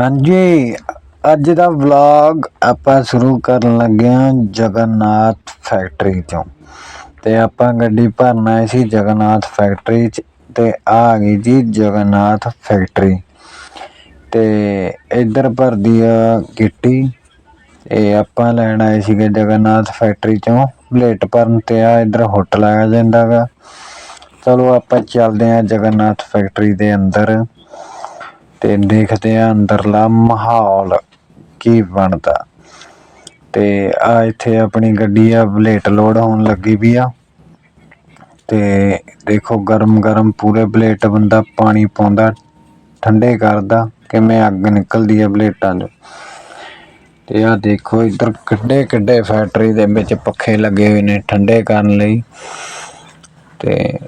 ਹਾਂਜੀ, ਅੱਜ ਦਾ ਵਲੌਗ ਆਪਾਂ ਸ਼ੁਰੂ ਕਰਨ ਲੱਗੇ ਹਾਂ ਜਗਨਨਾਥ ਫੈਕਟਰੀ ਤੋਂ ਤੇ ਆਪਾਂ ਗੱਡੀ ਭਰਨ ਆਏ ਸੀ ਜਗਨਨਾਥ ਫੈਕਟਰੀ ਚ, ਤੇ ਆ ਗਈ ਜੀ ਜਗਨਨਾਥ ਫੈਕਟਰੀ ਤੇ ਇੱਧਰ ਭਰਦੀ ਆ ਗਿੱਟੀ। ਇਹ ਆਪਾਂ ਲੈਣ ਆਏ ਸੀਗੇ ਜਗਨਨਾਥ ਫੈਕਟਰੀ ਚੋਂ। ਬਲੇਟ ਭਰਨ ਤੇ ਆ, ਇੱਧਰ ਹੋਟਲ ਆ ਜਾਂਦਾ ਗਾ। ਚਲੋ ਆਪਾਂ ਚੱਲਦੇ ਆ ਜਗਨਨਾਥ ਫੈਕਟਰੀ ਦੇ ਅੰਦਰ। ਤੇ ਦੇਖਦੇ ਆ ਅੰਦਰਲਾ ਮਾਹੌਲ ਕੀ ਬਣਦਾ। ਤੇ ਆ ਇੱਥੇ ਆਪਣੀ ਗੱਡੀ ਆ, ਬਲੇਟ ਲੋਡ ਹੋਣ ਲੱਗੀ ਵੀ ਆ। ਤੇ ਦੇਖੋ ਗਰਮ ਗਰਮ ਪੂਰੇ ਬਲੇਟ ਬੰਦਾ ਪਾਣੀ ਪਾਉਂਦਾ, ਠੰਡੇ ਕਰਦਾ, ਕਿਵੇਂ ਅੱਗ ਨਿਕਲਦੀ ਆ ਬਲੇਟਾਂ 'ਚ। ਤੇ ਆ ਦੇਖੋ ਇੱਧਰ ਕਿੱਡੇ ਕਿੱਡੇ ਫੈਕਟਰੀ ਦੇ ਵਿੱਚ ਪੱਖੇ ਲੱਗੇ ਹੋਏ ਨੇ ਠੰਡੇ ਕਰਨ ਲਈ। ਤੇ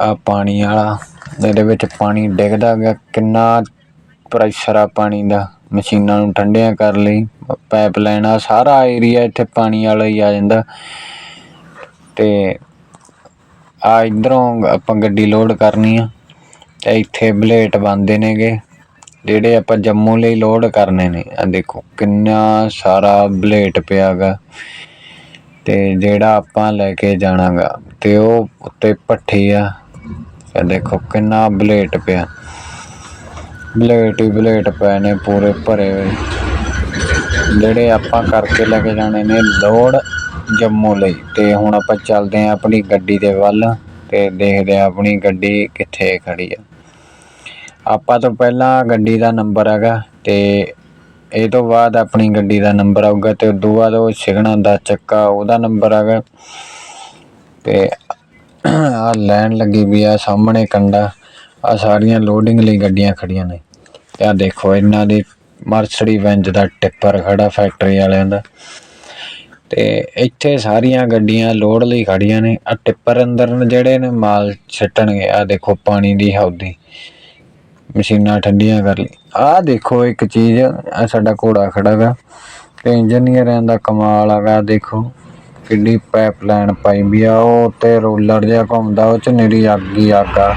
ਆ ਪਾਣੀ ਵਾਲਾ ਇਹਦੇ ਵਿੱਚ ਪਾਣੀ ਡਿੱਗਦਾ ਗਿਆ ਕਿੰਨਾ ਪ੍ਰੈਸ਼ਰ ਆ ਪਾਣੀ ਦਾ, ਮਸ਼ੀਨਾਂ ਨੂੰ ਠੰਡਿਆਂ ਕਰ ਲਈ। ਪਾਈਪ ਲਾਈਨ ਆ, ਸਾਰਾ ਏਰੀਆ ਇੱਥੇ ਪਾਣੀ ਵਾਲਾ ਹੀ ਆ ਜਾਂਦਾ। ਤੇ ਆ ਇਧਰੋਂ ਆਪਾਂ ਗੱਡੀ ਲੋਡ ਕਰਨੀ ਆ, ਤੇ ਇੱਥੇ ਬਲੇਟ ਬੰਦੇ ਨੇਗੇ, ਜਿਹੜੇ ਆਪਾਂ ਜੰਮੂ ਲਈ ਲੋਡ ਕਰਨੇ ਨੇ। ਆ ਦੇਖੋ, ਕਿੰਨਾ ਸਾਰਾ ਬਲੇਟ ਪਿਆਗਾ ਤੇ ਜਿਹੜਾ ਆਪਾਂ ਲੈ ਕੇ ਜਾਣਾਗਾ ਤੇ ਉਹ ਉੱਤੇ ਭੱਠੀ ਆ। ਇਹ ਦੇਖੋ ਕਿੰਨਾ ਬਲੇਟ ਪਿਆ। ਬਲੇਟ ਹੀ ਬਲੇਟ ਪਏ ਨੇ ਪੂਰੇ ਭਰੇ ਹੋਏ। ਜਿਹੜੇ ਆਪਾਂ ਕਰਕੇ ਲੈ ਕੇ ਜਾਣੇ ਨੇ ਲੋਡ ਜੰਮੂ ਲਈ। ਤੇ ਹੁਣ ਆਪਾਂ ਚੱਲਦੇ ਆਂ ਆਪਣੀ ਗੱਡੀ ਦੇ ਵੱਲ ਤੇ ਦੇਖਦੇ ਆਂ ਆਪਣੀ ਗੱਡੀ ਕਿੱਥੇ ਖੜੀ ਆ। ਆਪਾਂ ਤੋਂ ਪਹਿਲਾਂ ਗੱਡੀ ਦਾ ਨੰਬਰ ਹੈਗਾ ਤੇ ਇਹ ਤੋਂ ਬਾਅਦ ਆਪਣੀ ਗੱਡੀ ਦਾ ਨੰਬਰ ਆਊਗਾ ਤੇ ਉਦੋਂ ਬਾਅਦ ਉਹ ਸਿਗਣਾ ਦਾ ਚੱਕਾ ਉਹਦਾ ਨੰਬਰ ਹੈਗਾ। ਤੇ ਆ ਲੈਣ ਲੱਗੀ ਵੀ ਆ, ਸਾਹਮਣੇ ਕੰਡਾ। ਆ ਸਾਰੀਆਂ ਲੋਡਿੰਗ ਲਈ ਗੱਡੀਆਂ ਖੜੀਆਂ ਨੇ। ਆ ਦੇਖੋ, ਇਹਨਾਂ ਦੀ ਮਰਸਡੀ ਬੈਂਜ ਦਾ ਟਿੱਪਰ ਖੜਾ ਫੈਕਟਰੀ ਵਾਲਿਆਂ ਦਾ। ਤੇ ਇੱਥੇ ਸਾਰੀਆਂ ਗੱਡੀਆਂ ਲੋਡ ਲਈ ਖੜੀਆਂ ਨੇ। ਆ ਟਿੱਪਰ ਅੰਦਰ ਜਿਹੜੇ ਨੇ, ਮਾਲ ਛੱਟਣਗੇ ਆ ਦੇਖੋ, ਪਾਣੀ ਦੀ ਹੌਦੀ। ਮਸ਼ੀਨਾਂ ਠੰਡੀਆਂ ਕਰ ਲਈ। ਆ ਦੇਖੋ ਇੱਕ ਚੀਜ਼ ਆ ਸਾਡਾ ਘੋੜਾ ਖੜਾ ਗਾ। ਤੇ ਇੰਜੀਨੀਅਰਾਂ ਦਾ ਕਮਾਲ ਹੈਗਾ ਦੇਖੋ। ਕਿੰਨੀ ਪਾਈਪਲਾਈਨ ਪਾਈ ਵੀ ਆ, ਉਹ ਤੇ ਰੋਲਰ ਜਿਹਾ ਘੁੰਮਦਾ, ਉਹ ਚ ਨਿਰੀ ਅੱਗ ਹੀ ਅੱਗ ਆ।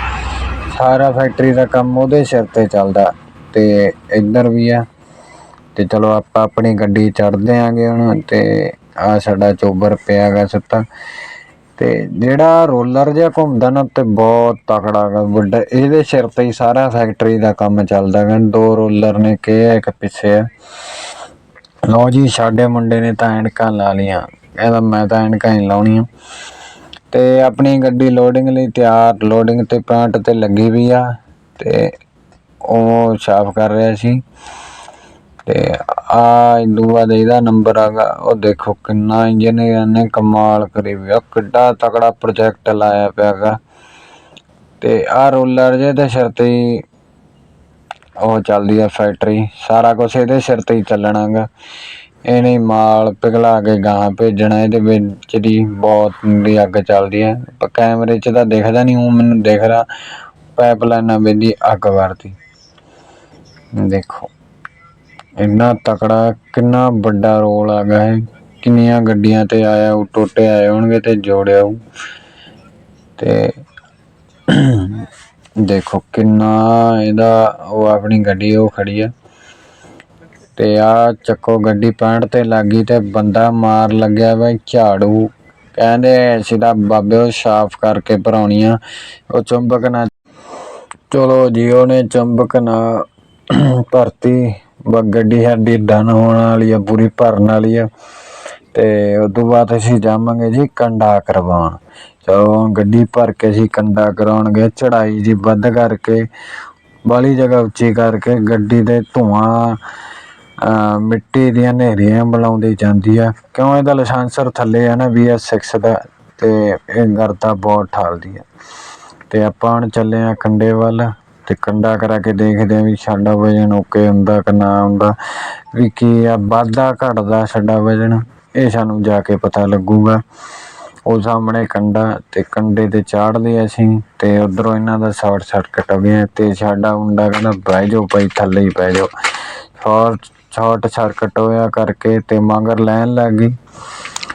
ਸਾਰਾ ਫੈਕਟਰੀ ਦਾ ਕੰਮ ਉਹਦੇ ਸਿਰ ਤੇ ਚੱਲਦਾ, ਤੇ ਇੱਧਰ ਵੀ ਆ। ਤੇ ਚਲੋ ਆਪਾਂ ਆਪਣੀ ਗੱਡੀ ਚੜ੍ਹਦੇ ਆਂਗੇ ਹੁਣ, ਤੇ ਆ ਸਾਡਾ ਚੋਬਰ ਪਿਆ ਗਾ ਸੁੱਤਾ। ਤੇ ਜਿਹੜਾ ਰੋਲਰ ਜਿਹਾ ਘੁੰਮਦਾ ਨਾ, ਤੇ ਬਹੁਤ ਤਕੜਾ ਗਾ ਵੱਡਾ, ਇਹਦੇ ਸਿਰ ਤੇ ਹੀ ਸਾਰਾ ਫੈਕਟਰੀ ਦਾ ਕੰਮ ਚੱਲਦਾ ਗਾ ਦੋ ਰੋਲਰ ਨੇ ਕਿ ਇੱਕ ਪਿੱਛੇ ਆ। ਲਓ ਜੀ, ਸਾਡੇ ਮੁੰਡੇ ਨੇ ਤਾਂ ਐਨਕਾਂ ਲਾ ਲੀਆਂ ਇਹਦਾ ਮੈਂ ਤਾਂ ਐਨਕਾਂ ਹੀ ਲਾਉਣੀਆਂ ਤੇ ਆਪਣੀ ਗੱਡੀ ਲੋਡਿੰਗ ਲਈ ਤਿਆਰ ਲੋਡਿੰਗ ਤੇ ਪੁਆਇੰਟ ਤੇ ਲੱਗੀ ਵੀ ਆ ਤੇ ਉਹ ਸਾਫ਼ ਕਰ ਰਿਹਾ ਸੀ। ਤੇ ਆ ਦੂਆ ਦੇ ਇਹਦਾ ਨੰਬਰ ਆਗਾ ਉਹ ਦੇਖੋ ਕਿੰਨਾ ਇੰਜੀਨੀਅਰ ਨੇ ਕਮਾਲ ਕਰੀ ਵੀ ਆ, ਕਿੱਡਾ ਤਕੜਾ ਪ੍ਰੋਜੈਕਟ ਲਾਇਆ ਪਿਆਗਾ ਤੇ ਆ ਰੋਲਰ ਜੇ ਦੇ ਸਿਰ ਤੇ ਹੀ ਉਹ ਚੱਲਦੀ ਆ ਫੈਕਟਰੀ ਸਾਰਾ ਕੁਝ ਇਹਦੇ ਸਿਰ ਤੇ ਹੀ ਚੱਲਣਾਗਾ ਇਹਨੇ ਮਾਲ ਪਿਘਲਾ ਕੇ ਗਾਹਾਂ ਭੇਜਣਾ ਇਹਦੇ ਵਿੱਚ ਦੀ ਬਹੁਤ ਦੀ ਅੱਗ ਚੱਲਦੀ ਹੈ। ਪਰ ਕੈਮਰੇ 'ਚ ਤਾਂ ਦਿਖਦਾ ਨਹੀਂ, ਉਹ ਮੈਨੂੰ ਦਿਖ ਪਾਈਪਲਾਈਨਾਂ ਵਿੱਚ ਅੱਗ ਵਰਦੀ ਦੇਖੋ, ਇੰਨਾ ਤਕੜਾ ਕਿੰਨਾ ਵੱਡਾ ਰੋਲ ਆ ਗਿਆ ਹੈ ਕਿੰਨੀਆਂ ਗੱਡੀਆਂ ਤੇ ਆਇਆ ਉਹ ਟੋਟੇ ਆਏ ਹੋਣਗੇ ਤੇ ਜੋੜਿਆ ਉਹ ਤੇ ਦੇਖੋ, ਕਿੰਨਾ ਇਹਦਾ, ਉਹ ਆਪਣੀ ਗੱਡੀ ਉਹ ਖੜੀ ਆ। ਤੇ ਆ ਚੱਕੋ ਗੱਡੀ ਪੈਂਟ ਤੇ ਲੱਗੀ ਤੇ ਬੰਦਾ ਮਾਰ ਲੱਗਿਆ ਵਾ ਝਾੜੂ। ਕਹਿੰਦੇ ਸਿੱਧਾ ਬਾਬੇ ਉਹ ਸਾਫ਼ ਕਰਕੇ ਭਰਾਉਣੀ ਉਹ ਚੁੰਬਕ ਨਾਲ ਚਲੋ ਜੀ, ਉਹਨੇ ਚੁੰਬਕ ਨਾ ਭਰਤੀ ਗੱਡੀ ਸਾਡੀ ਡਨ ਹੋਣ ਵਾਲੀ ਆ, ਪੂਰੀ ਭਰਨ ਵਾਲੀ ਆ। ਤੇ ਉਦੋਂ ਬਾਅਦ ਅਸੀਂ ਜਾਵਾਂਗੇ ਜੀ ਕੰਡਾ ਕਰਵਾਉਣ। ਚਲੋ ਗੱਡੀ ਭਰ ਕੇ ਅਸੀਂ ਕੰਡਾ ਕਰਾਉਣਗੇ, ਚੜਾਈ ਜੀ ਵੱਧ ਕਰਕੇ ਬਾਲੀ ਜਗ੍ਹਾ ਉੱਚੀ ਕਰਕੇ ਗੱਡੀ ਦੇ ਧੂਆਂ ਮਿੱਟੀ ਦੀਆਂ ਨੇਰੀਆਂ ਬੁਲਾਉਂਦੀ ਜਾਂਦੀ ਆ। ਕਿਉਂ ਇਹਦਾ ਲਾਇਸੈਂਸਰ ਥੱਲੇ ਆ ਨਾ VS6 ਦਾ ਤੇ ਇਹ ਗਰਦਾ ਬਹੁਤ ਠਾਲਦੀ ਆ। ਤੇ ਆਪਾਂ ਹੁਣ ਚੱਲੇ ਆ ਕੰਡੇ ਵੱਲ ਤੇ ਕੰਡਾ ਕਰਾ ਕੇ ਦੇਖਦੇ ਆ ਵੀ ਸਾਡਾ ਵਜਨ ਓਕੇ ਹੁੰਦਾ ਕਿ ਨਾ ਹੁੰਦਾ। ਵੀ ਕੀ ਆ, ਵਾਧਾ ਘਟਦਾ ਸਾਡਾ ਵਜਨ, ਇਹ ਸਾਨੂੰ ਜਾ ਕੇ ਪਤਾ ਲੱਗੂਗਾ। ਉਹ ਸਾਹਮਣੇ ਕੰਡਾ ਤੇ ਕੰਡੇ ਤੇ ਚਾੜਦੇ ਅਸੀਂ ਤੇ ਉਧਰੋਂ ਇਹਨਾਂ ਦਾ ਸ਼ਾਰਟ ਸਰਕਟ ਹੋ ਗਿਆ ਤੇ ਸਾਡਾ ਮੁੰਡਾ ਕਹਿੰਦਾ, ਬਹਿ ਜਾਓ ਭਾਈ, ਥੱਲੇ ਹੀ ਬਹਿ ਜਾਓ। ਸ਼ਾਰਟ ਸ਼ਾਰਟ ਸਰਕਟ ਹੋਇਆ ਕਰਕੇ ਤੇ ਮਗਰ ਲੈਣ ਲੱਗ ਗਈ।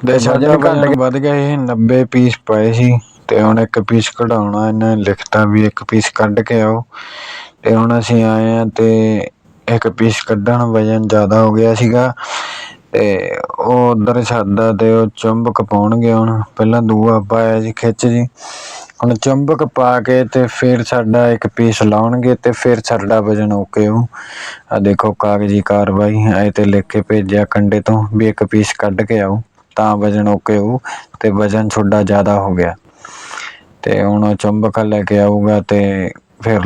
ਤੇ ਵਜਨ ਵੱਧ ਗਿਆ ਇਹ 90 ਪੀਸ ਪਏ ਸੀ ਤੇ ਹੁਣ ਇੱਕ ਪੀਸ ਕਢਾਉਣਾ ਇਹਨਾਂ ਨੇ ਲਿਖਤਾ ਵੀ ਇੱਕ ਪੀਸ ਕੱਢ ਕੇ ਆਓ। ਤੇ ਹੁਣ ਅਸੀਂ ਆਏ ਆ ਤੇ ਇੱਕ ਪੀਸ ਕੱਢਣ ਵਜਨ ਜ਼ਿਆਦਾ ਹੋ ਗਿਆ ਸੀਗਾ ਤੇ ਉਹ ਉਧਰ ਛੱਡਦਾ ਤੇ ਉਹ ਚੁੰਬਕ ਪਾਉਣਗੇ ਹੁਣ। ਪਹਿਲਾਂ ਦੂਆ ਪਾਇਆ ਜੀ ਖਿੱਚ ਜੀ। ਹੁਣ ਚੁੰਬਕ ਪਾ ਕੇ ਤੇ ਫਿਰ ਸਾਡਾ ਇੱਕ ਪੀਸ ਲਾਉਣਗੇ ਤੇ ਫਿਰ ਸਾਡਾ ਵਜਨ ਓਕੇ ਹੋ। ਆ ਦੇਖੋ ਕਾਗਜ਼ੀ ਕਾਰਵਾਈ ਐ ਤੇ ਲਿਖ ਕੇ ਭੇਜਿਆ ਕੰਡੇ ਤੋਂ ਵੀ ਇੱਕ ਪੀਸ ਕੱਢ ਕੇ ਆਓ, ਤਾਂ ਵਜਨ ਓਕੇ ਹੋ ਤੇ ਵਜਨ ਤੁਹਾਡਾ ਜ਼ਿਆਦਾ ਹੋ ਗਿਆ। ਤੇ ਹੁਣ ਚੁੰਬਕ ਲੈ ਕੇ ਆਊਗਾ ਤੇ ਫਿਰ